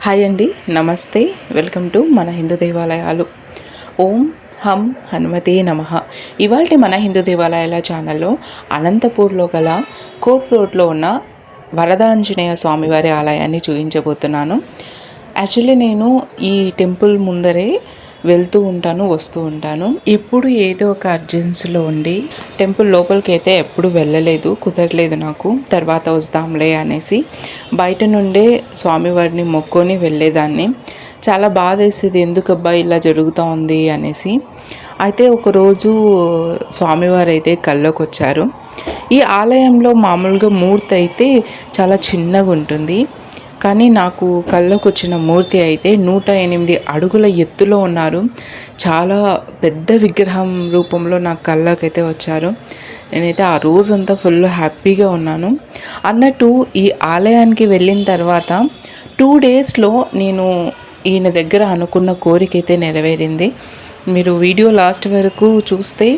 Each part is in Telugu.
హాయ్ అండి నమస్తే. వెల్కమ్ టు మన హిందూ దేవాలయాలు. ఓం హం హనుమతే నమ. ఇవాళ మన హిందూ దేవాలయాల ఛానల్లో అనంతపూర్లో గల కోట్ రోడ్లో ఉన్న వరదాంజనేయ స్వామివారి ఆలయాన్ని చూపించబోతున్నాను యాక్చువల్లీ నేను ఈ టెంపుల్ ముందరే వెళ్తూ ఉంటాను వస్తూ ఉంటాను. ఎప్పుడు ఏదో ఒక అర్జెన్సీలో ఉండి టెంపుల్ లోపలికి అయితే ఎప్పుడు వెళ్ళలేదు కుదరలేదు నాకు. తర్వాత వస్తాంలే అనేసి బయట నుండే స్వామివారిని మొక్కొని వెళ్ళేదాన్ని. చాలా బాధ వేసేది ఎందుకు అబ్బా ఇలా జరుగుతూ ఉంది? అనేసి. అయితే ఒకరోజు స్వామివారు అయితే కల్లోకి వచ్చారు ఈ ఆలయంలో మామూలుగా మూర్తి అయితే చాలా చిన్నగా ఉంటుంది కానీ నాకు కళ్ళకు వచ్చిన మూర్తి అయితే నూట ఎనిమిది అడుగుల ఎత్తులో ఉన్నారు. చాలా పెద్ద విగ్రహం రూపంలో నాకు కళ్ళకైతే వచ్చారు. నేనైతే ఆ రోజంతా ఫుల్ హ్యాపీగా ఉన్నాను. అన్నట్టు ఈ ఆలయానికి వెళ్ళిన తర్వాత టూ డేస్లో నేను ఈయన దగ్గర అనుకున్న కోరిక అయితే నెరవేరింది. మీరు వీడియో లాస్ట్ వరకు చూస్తే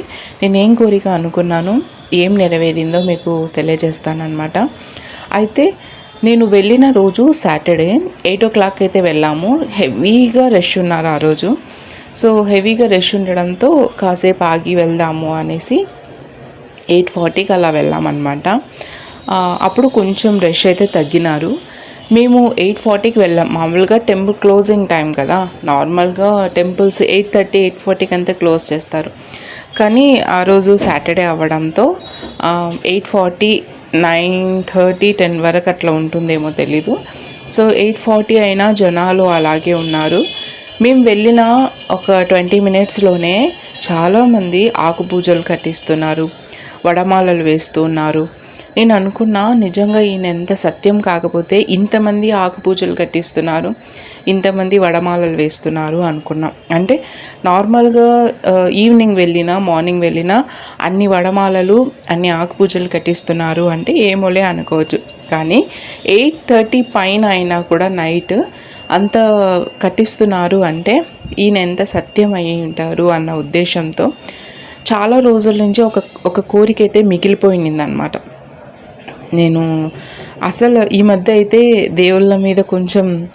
నేనేం కోరిక అనుకున్నాను ఏం నెరవేరిందో మీకు తెలియజేస్తానమాట అయితే నేను వెళ్ళిన రోజు సాటర్డే ఎయిట్ ఓ క్లాక్ అయితే వెళ్ళాము. హెవీగా రష్ ఉన్నారు ఆ రోజు. సో హెవీగా రష్ ఉండడంతో కాసేపు ఆగి వెళ్దాము అనేసి ఎయిట్ ఫార్టీకి అలా వెళ్ళామన్నమాట. అప్పుడు కొంచెం రష్ అయితే తగ్గినారు. మేము ఎయిట్ ఫార్టీకి వెళ్ళాం. మామూలుగా టెంపుల్ క్లోజింగ్ టైం కదా. నార్మల్గా టెంపుల్స్ ఎయిట్ థర్టీ ఎయిట్ ఫార్టీకి అంతా క్లోజ్ చేస్తారు. కానీ ఆ రోజు సాటర్డే అవ్వడంతో eight forty nine thirty ten వరకు అట్లా ఉంటుందేమో తెలీదు. సో ఎయిట్ ఫార్టీ అయినా జనాలు అలాగే ఉన్నారు. మేము వెళ్ళిన ఒక ట్వంటీ మినిట్స్లోనే చాలామంది ఆకు పూజలు కట్టిస్తున్నారు వడమాలలు వేస్తున్నారు. నేను అనుకున్నా నిజంగా ఈయన ఎంత సత్యం కాకపోతే ఇంతమంది ఆకు పూజలు కట్టిస్తున్నారు. ఇంతమంది వడమాలలు వేస్తున్నారు అనుకున్నాం. అంటే నార్మల్గా ఈవినింగ్ వెళ్ళినా మార్నింగ్ వెళ్ళినా అన్ని వడమాలలు అన్ని ఆకుపూజలు కట్టిస్తున్నారు అంటే ఏమోలే అనుకోవచ్చు. కానీ ఎయిట్ థర్టీ పైన అయినా కూడా నైట్ అంత కట్టిస్తున్నారు అంటే ఈయన ఎంత సత్యం అయి ఉంటారు అన్న ఉద్దేశంతో చాలా రోజుల నుంచి ఒక ఒక కోరిక అయితే మిగిలిపోయింది అనమాట నేను అసలు ఈ మధ్య అయితే దేవుళ్ళ మీద కొంచెం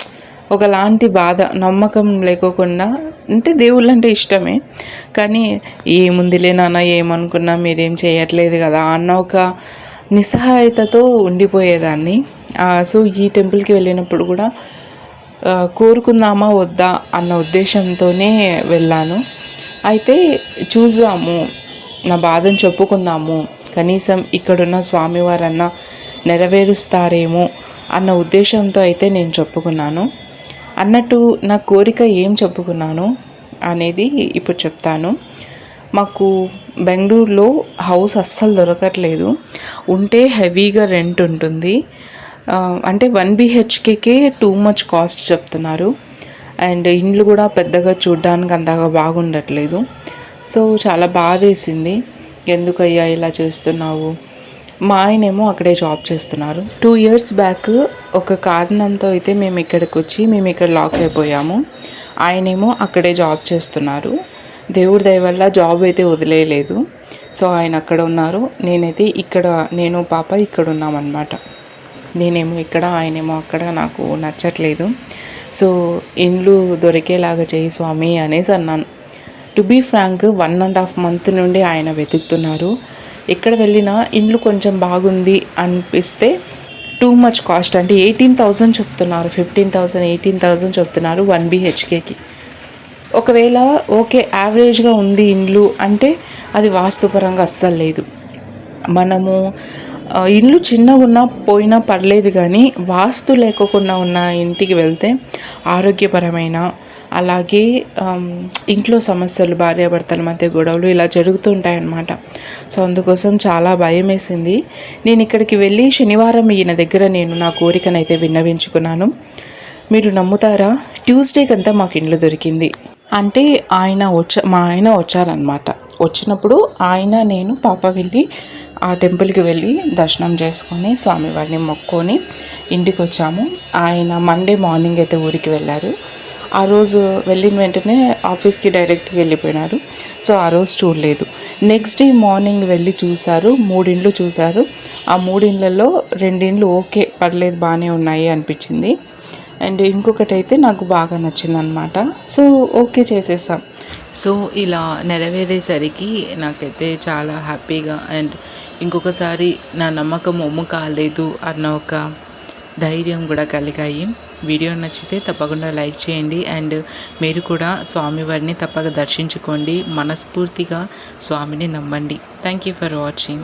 ఒకలాంటి బాధ నమ్మకం లేకోకుండా అంటే దేవుళ్ళు అంటే ఇష్టమే. కానీ ఏముందిలే నాన్న ఏమనుకున్నా మీరేం చేయట్లేదు కదా అన్న ఒక నిస్సహాయతతో ఉండిపోయేదాన్ని. సో ఈ టెంపుల్కి వెళ్ళినప్పుడు కూడా కోరుకుందామా వద్దా అన్న ఉద్దేశంతోనే వెళ్ళాను. అయితే చూద్దాము నా బాధను చెప్పుకుందాము కనీసం ఇక్కడున్న స్వామివారన్న నెరవేరుస్తారేమో అన్న ఉద్దేశంతో అయితే నేను చెప్పుకున్నాను. అన్నట్టు నా కోరిక ఏం చెప్పుకున్నాను అనేది ఇప్పుడు చెప్తాను. మాకు బెంగళూరులో హౌస్ అస్సలు దొరకట్లేదు. ఉంటే హెవీగా రెంట్ ఉంటుంది. అంటే వన్ బిహెచ్కేకే టూ మచ్ కాస్ట్ చెప్తున్నారు. అండ్ ఇండ్లు కూడా పెద్దగా చూడ్డానికి అంతగా బాగుండట్లేదు. సో చాలా బాధేసింది. ఎందుకయ్యా ఇలా చేస్తున్నావు? మా ఆయనేమో అక్కడే జాబ్ చేస్తున్నారు. టూ ఇయర్స్ బ్యాక్ ఒక కారణంతో అయితే మేము ఇక్కడికి వచ్చి మేము ఇక్కడ లాక్ అయిపోయాము. ఆయనేమో అక్కడే జాబ్ చేస్తున్నారు. దేవుడి దయ వల్ల జాబ్ అయితే వదిలేయలేదు. సో ఆయన అక్కడ ఉన్నారు. నేనైతే ఇక్కడ నేను పాప ఇక్కడ ఉన్నామన్నమాట. నేనేమో ఇక్కడ ఆయనేమో అక్కడ నాకు నచ్చట్లేదు. సో ఇండ్లు దొరికేలాగా చేయి స్వామి అనేసి అన్నాను. To be frank one and half month నుండి ఆయన వెతుకుతున్నారు. ఎక్కడ వెళ్ళినా ఇండ్లు కొంచెం బాగుంది అనిపిస్తే టూ మచ్ కాస్ట్. అంటే ఎయిటీన్ థౌజండ్ చెప్తున్నారు ఫిఫ్టీన్ థౌజండ్ ఎయిటీన్ థౌజండ్ చెప్తున్నారు వన్ బిహెచ్కేకి. ఒకవేళ ఓకే యావరేజ్గా ఉంది ఇండ్లు అంటే అది వాస్తుపరంగా అస్సలు లేదు. మనము ఇండ్లు చిన్నగా ఉన్నా పోయినా పర్లేదు కానీ వాస్తు లేకోకుండా ఉన్న ఇంటికి వెళ్తే ఆరోగ్యపరమైన అలాగే ఇంట్లో సమస్యలు భార్యాభర్తల మధ్య గొడవలు ఇలా జరుగుతుంటాయన్నమాట. సో అందుకోసం చాలా భయం వేసింది నేను ఇక్కడికి వెళ్ళి శనివారం ఈయన దగ్గర నేను నా కోరికనైతే విన్నవించుకున్నాను. మీరు నమ్ముతారా? ట్యూస్డేకి అంతా మాకు ఇండ్లు దొరికింది. అంటే ఆయన వచ్చ మా ఆయన వచ్చారనమాట వచ్చినప్పుడు ఆయన నేను పాప వెళ్ళి ఆ టెంపుల్కి వెళ్ళి దర్శనం చేసుకొని స్వామివారిని మొక్కొని ఇంటికి వచ్చాము ఆయన మండే మార్నింగ్ అయితే ఊరికి వెళ్ళారు. ఆ రోజు వెళ్ళిన వెంటనే ఆఫీస్కి డైరెక్ట్గా వెళ్ళిపోయినారు. సో ఆ రోజు చూడలేదు. నెక్స్ట్ డే మార్నింగ్ వెళ్ళి చూశారు. మూడిండ్లు చూశారు. ఆ మూడిండ్లలో రెండిండ్లు ఓకే పర్లేదు బాగానే ఉన్నాయి అనిపించింది. అండ్ ఇంకొకటి అయితే నాకు బాగా నచ్చిందనమాట సో ఓకే చేసేసాం. సో ఇలా నెరవేరేసరికి నాకైతే చాలా హ్యాపీగా అండ్ ఇంకొకసారి నా నమ్మకం ఒమ్ము కాలేదు అన్న ఒక ధైర్యం కూడా కలిగాయి. వీడియో నచ్చితే తప్పకుండా లైక్ చేయండి అండ్ మీరు కూడా స్వామివారిని తప్పక దర్శించుకోండి. మనస్ఫూర్తిగా స్వామిని నమ్మండి. Thank you for watching